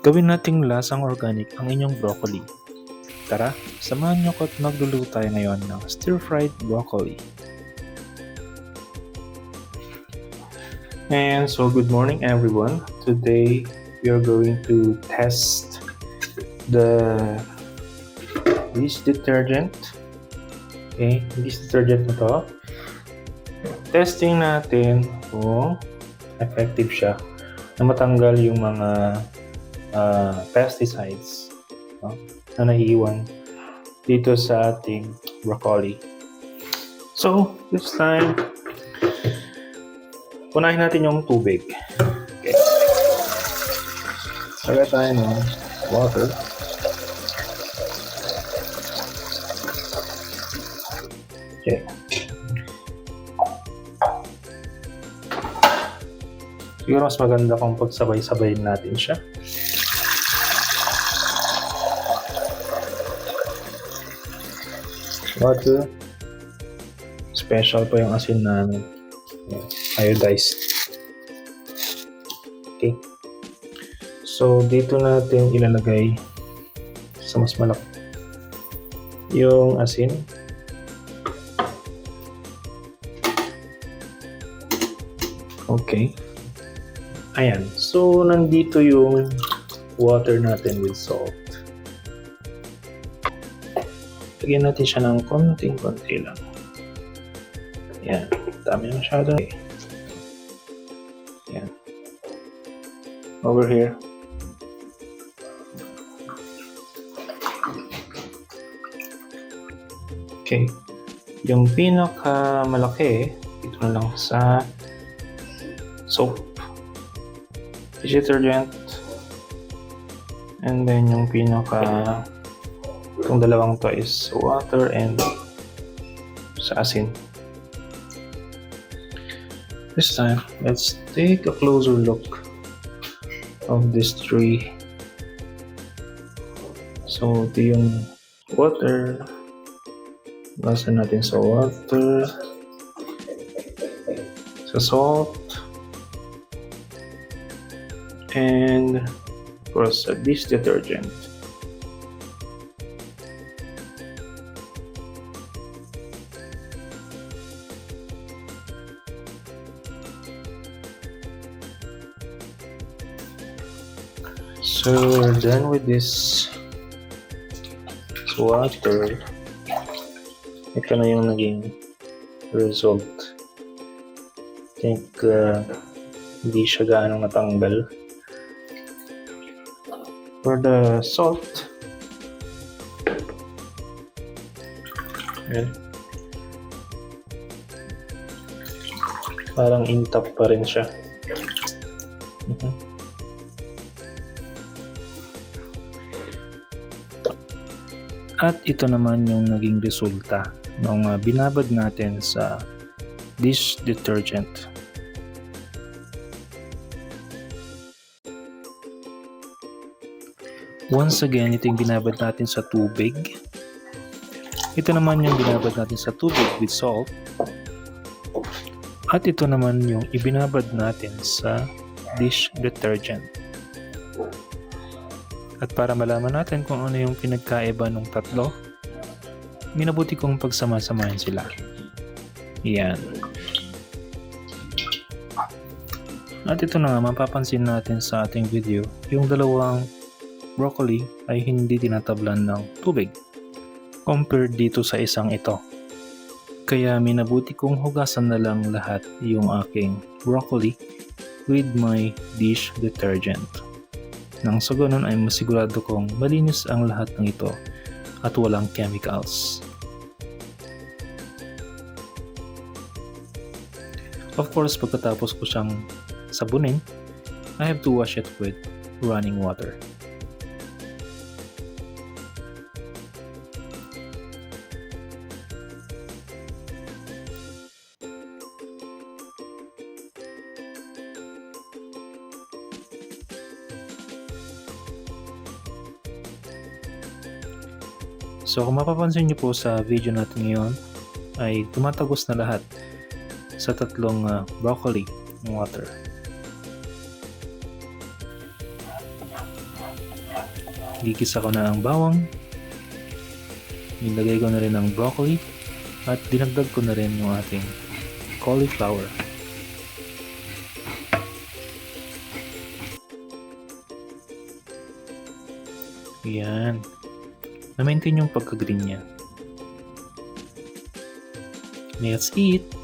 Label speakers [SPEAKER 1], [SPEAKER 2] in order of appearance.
[SPEAKER 1] Gawin nating lasang organic ang inyong broccoli. Tara, samahan niyo ko at magluluto tayo ngayon ng stir-fried broccoli. And so good morning everyone. Today we are going to test the dish detergent. Okay, dish detergent na to. Testing natin kung effective siya na matanggal yung mga uh, pesticides no, na naiiwan dito sa ating broccoli. So, this time, unahin natin yung tubig. Okay. Saga tayo ng water. Okay. Siguro mas maganda kung pagsabay-sabayin natin siya. Water. Special pa yung asin namin. Iodized. Okay. So, dito natin ilalagay sa mas malaki yung asin. Okay. Ayan. So, nandito yung water natin with salt. Lagyan natin siya ng konting-konti lang. Ayan. Dami na masyado. Ayan. Over here. Okay. Yung pinaka malaki, ito lang sa soap detergent and then yung pinaka itong dalawang to is water and sa asin. This time let's take a closer look of this tree. So ito yung water. Basa natin sa water. Sa salt. And of course dish detergent. So we're done with this water. Ito na yung naging result. I think uh, hindi siya gaano natanggal for the salt. Ayan. Parang intap pa rin siya. Mhm. At ito naman yung naging resulta ng uh, binabad natin sa dish detergent. Once again, ito yung binabad natin sa tubig. Ito naman yung binabad natin sa tubig with salt. At ito naman yung ibinabad natin sa dish detergent. At para malaman natin kung ano yung pinagkaiba ng tatlo, minabuti kong pagsama-samahin sila. Yan. At ito na nga, mapapansin natin sa ating video, yung dalawang broccoli ay hindi tinatablan ng tubig compared dito sa isang ito. Kaya minabuti kong hugasan na lang lahat yung aking broccoli with my dish detergent. Nang sa ay masigurado kong malinis ang lahat ng ito at walang chemicals. Of course, pagkatapos ko siyang sabunin, I have to wash it with running water. So kung mapapansin niyo po sa video natin ngayon ay tumatagos na lahat sa tatlong uh, broccoli water. Gigisa ko na ang bawang. Nilagay ko na rin ang broccoli. At dinagdag ko na rin yung ating cauliflower. Yan. Na-maintain yung pagka-green niya. Let's eat!